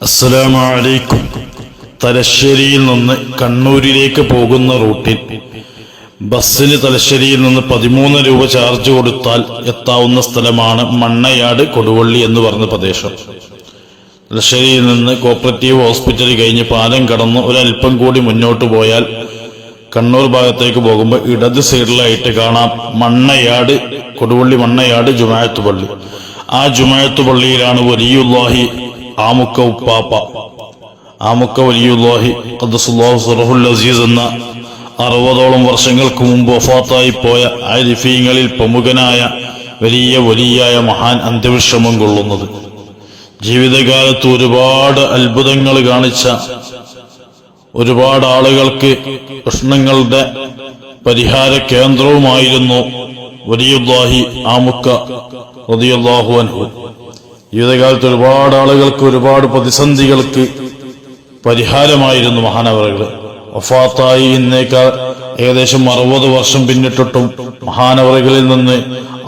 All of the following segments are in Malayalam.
അസ്സലാമു അലൈക്കും തലശ്ശേരിയിൽ നിന്ന് കണ്ണൂരിലേക്ക് പോകുന്ന റൂട്ടിൽ ബസ്സിന് തലശ്ശേരിയിൽ നിന്ന് പതിമൂന്ന് രൂപ ചാർജ് കൊടുത്താൽ എത്താവുന്ന സ്ഥലമാണ് മണ്ണയാട് കൊടുവള്ളി എന്ന് പറഞ്ഞ പ്രദേശം. തലശ്ശേരിയിൽ നിന്ന് കോപ്പറേറ്റീവ് ഹോസ്പിറ്റൽ കഴിഞ്ഞ് പാലം കടന്ന് ഒരല്പം കൂടി മുന്നോട്ട് പോയാൽ കണ്ണൂർ ഭാഗത്തേക്ക് പോകുമ്പോൾ ഇടത് സൈഡിലായിട്ട് കാണാം മണ്ണയാട് കൊടുവള്ളി മണ്ണയാട് ജുമായത്ത് പള്ളി ആ ജുമായത്ത് പള്ളിയിലാണ് ആമുക്ക ആമുക്ക വലിയുല്ലാഹി അസീസ് എന്ന അറുപതോളം വർഷങ്ങൾക്ക് മുമ്പ് വഫാത്തായി പോയ ആരിഫീങ്ങളിൽ പ്രമുഖനായ വലിയ വലിയായ മഹാൻ അന്ത്യവിശ്രമം കൊള്ളുന്നത്. ജീവിതകാലത്ത് ഒരുപാട് അത്ഭുതങ്ങൾ കാണിച്ച ഒരുപാട് ആളുകൾക്ക് പ്രശ്നങ്ങളുടെ പരിഹാര കേന്ദ്രവുമായിരുന്നു വലിയുല്ലാഹി ആമുക്ക റതിയുല്ലാഹു അൻഹു. ജീവിതകാലത്ത് ഒരുപാട് ആളുകൾക്ക് ഒരുപാട് പ്രതിസന്ധികൾക്ക് പരിഹാരമായിരുന്നു മഹാനവറുകൾ. വഫാത്തായി ഇന്നേക്കാൾ ഏകദേശം അറുപത് വർഷം പിന്നിട്ടിട്ടും മഹാനവറുകളിൽ നിന്ന്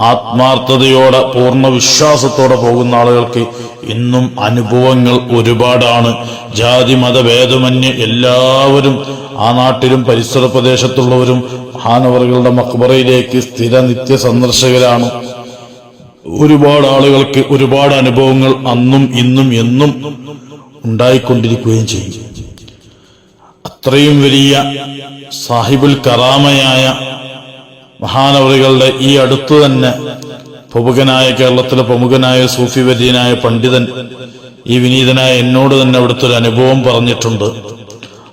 ആത്മാർത്ഥതയോടെ പൂർണ വിശ്വാസത്തോടെ പോകുന്ന ആളുകൾക്ക് ഇന്നും അനുഭവങ്ങൾ ഒരുപാടാണ്. ജാതി മതഭേദമന്യേ എല്ലാവരും ആ നാട്ടിലും പരിസര പ്രദേശത്തുള്ളവരും മഹാനവറുകളുടെ മക്ബറയിലേക്ക് സ്ഥിര നിത്യ സന്ദർശകരാണ് ഒരുപാട് ആളുകൾക്ക് ഒരുപാട് അനുഭവങ്ങൾ അന്നും ഇന്നും എന്നും ഉണ്ടായിക്കൊണ്ടിരിക്കുകയും ചെയ്യും. അത്രയും വലിയ സാഹിബുൽ കറാമയായ മഹാനവറികളുടെ ഈ അടുത്തു തന്നെ പ്രമുഖനായ കേരളത്തിലെ പ്രമുഖനായ സൂഫി വര്യനായ പണ്ഡിതൻ ഈ വിനീതനായ എന്നോട് തന്നെ അവിടുത്തെ ഒരു അനുഭവം പറഞ്ഞിട്ടുണ്ട്.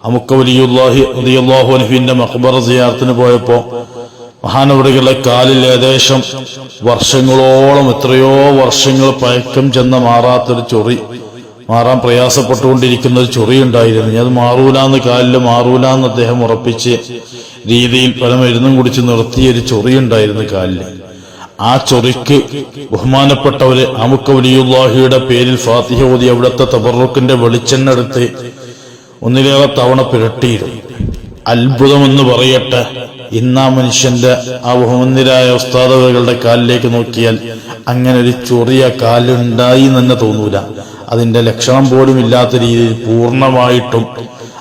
അമുക്ക വലിയുല്ലാഹി റളിയല്ലാഹു അൻഹുവിന്റെ മഖബറ സിയാറത്തിന് പോയപ്പോ മഹാനവറികളുടെ കാലിൽ ഏകദേശം വർഷങ്ങളോളം എത്രയോ വർഷങ്ങൾ പഴക്കം ചെന്ന മാറാത്തൊരു ചൊറി. മാറാൻ പ്രയാസപ്പെട്ടുകൊണ്ടിരിക്കുന്ന ഒരു ചൊറി ഉണ്ടായിരുന്നു ഞാൻ മാറൂലാന്ന് കാലിൽ മാറൂലാന്ന് അദ്ദേഹം ഉറപ്പിച്ച് രീതിയിൽ പല മരുന്നും കുടിച്ച് നിർത്തിയ ഒരു ചൊറി ഉണ്ടായിരുന്നു കാലിൽ. ആ ചൊറിക്ക് ബഹുമാനപ്പെട്ടവര് അമുക്ക വലിയുല്ലാഹിയുടെ പേരിൽ ഫാത്തിഹ ഓതി അവിടുത്തെ തബറുക്കിന്റെ വെളിച്ചെണ്ണെടുത്ത് ഒന്നിലേറെ തവണ പുരട്ടിയിരുന്നു അത്ഭുതമെന്ന് പറയട്ടെ. ഇന്നാ മനുഷ്യന്റെ ആ ബഹുമന്ദിരായ ഉസ്താദകളുടെ കാലിലേക്ക് നോക്കിയാൽ അങ്ങനെ ഒരു ചൊറിയ കാലുണ്ടായി എന്ന് തന്നെ തോന്നൂല. അതിന്റെ ലക്ഷണം പോലും ഇല്ലാത്ത രീതിയിൽ പൂർണമായിട്ടും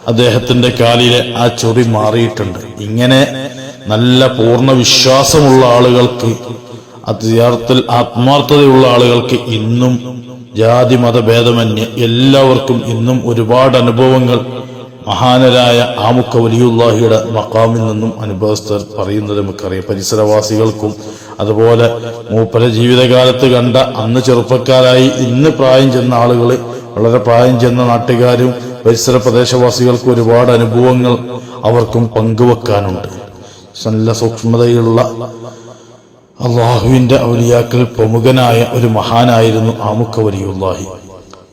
അദ്ദേഹത്തിന്റെ കാലിലെ ആ ചൊറി മാറിയിട്ടുണ്ട്. ഇങ്ങനെ നല്ല പൂർണ വിശ്വാസമുള്ള ആളുകൾക്ക് അതിയാർത്ഥത്തിൽ ആത്മാർത്ഥതയുള്ള ആളുകൾക്ക് ഇന്നും ജാതി മതഭേദമന്യേ എല്ലാവർക്കും ഇന്നും ഒരുപാട് അനുഭവങ്ങൾ മഹാനരായ ആമുക്ക വലിയുള്ളാഹിയുടെ മക്കാമിൽ നിന്നും അനുഭവസ്ഥർ പറയുന്നത് നമുക്കറിയാം. പരിസരവാസികൾക്കും അതുപോലെ മൂപ്പര ജീവിതകാലത്ത് കണ്ട അന്ന് ചെറുപ്പക്കാരായി ഇന്ന് പ്രായം ചെന്ന ആളുകൾ വളരെ പ്രായം ചെന്ന നാട്ടുകാരും പരിസര പ്രദേശവാസികൾക്കും ഒരുപാട് അനുഭവങ്ങൾ അവർക്കും പങ്കുവെക്കാനുണ്ട്. നല്ല സൂക്ഷ്മതയുള്ള അള്ളാഹുവിന്റെ ഔലിയാക്കൾ പ്രമുഖനായ ഒരു മഹാനായിരുന്നു ആമുക്ക വലിയുല്ലാഹി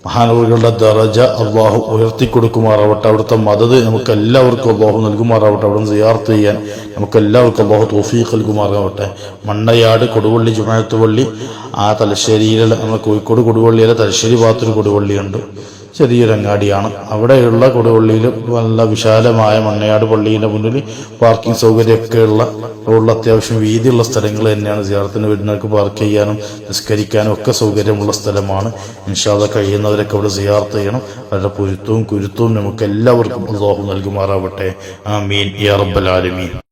മഹാനവറുകളുടെ ദറജ അള്ളാഹു ഉയർത്തിക്കൊടുക്കുമാറാവട്ടെ അവിടുത്തെ മദത് നമുക്ക് എല്ലാവർക്കും അള്ളാഹു നൽകുമാറാവട്ടെ. അവിടെ സിയാർത്ത് ചെയ്യാൻ നമുക്ക് എല്ലാവർക്കും അള്ളാഹു തോഫീഖ് നൽകുമാറാവട്ടെ. മണ്ണയാട് കൊടുവള്ളി ജുമായത്ത് പള്ളി. ആ തലശ്ശേരിയിലെ നമ്മുടെ കോഴിക്കോട് കൊടുവള്ളിയിലെ തലശ്ശേരി ഭാഗത്തൊരു കൊടുവള്ളിയുണ്ട്. ചെറിയൊരു അങ്ങാടിയാണ് അവിടെയുള്ള കൊടുവള്ളിയിൽ നല്ല വിശാലമായ മണ്ണയാട് പള്ളിയുടെ മുന്നിൽ പാർക്കിംഗ് സൗകര്യമൊക്കെയുള്ള റോഡിൽ അത്യാവശ്യം വീതിയുള്ള സ്ഥലങ്ങൾ തന്നെയാണ് സിയാറത്തിന് വരുന്നവർക്ക് പാർക്ക് ചെയ്യാനും നിസ്കരിക്കാനും ഒക്കെ സൗകര്യമുള്ള സ്ഥലമാണ്. ഇൻഷാദ കഴിയുന്നവരൊക്കെ അവിടെ സിയാർത്ത് ചെയ്യണം. അവരുടെ പൊരുത്തവും കുരുത്തവും നമുക്ക് എല്ലാവർക്കും അള്ളാഹു നൽകുമാറാവട്ടെ. ആമീൻ. യാ റബ്ബൽ ആലമീൻ.